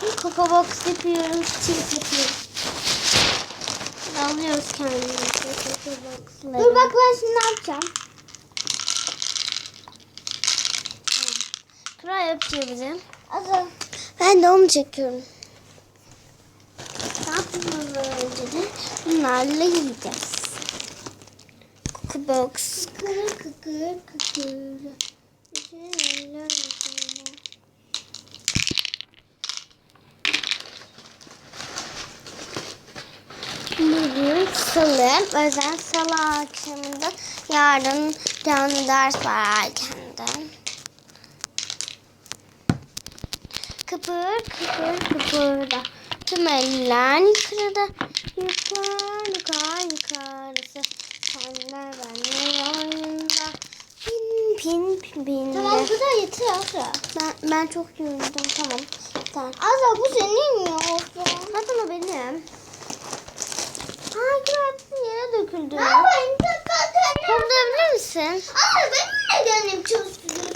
Coco box yapıyoruz. Çift yapıyoruz. Alıyoruz kendimize Coco box'ları. Dur bak ben şimdi ne yapacağım? Kura yapıyor bize. Azal. Ben de onu çekiyorum. Ne yapıyoruz önce de? Bunlarla yiyeceğiz. Coco box. Kıkır kıkır kıkır. Bugün salı, özel salı akşamında yarın canlı ders var erkenden. Kıpır kıpır kıpırda. Tüm eller yukarıda. Yukarı yukarı yukarısı. Senler benler oyunda. Pin pin pin pin. Tamam bu da yeter Azra. Ben, ben çok yoruldum tamam. Tamam. Azra bu senin ya olsun. Misin? Azra benim de gönlüm. Hmm.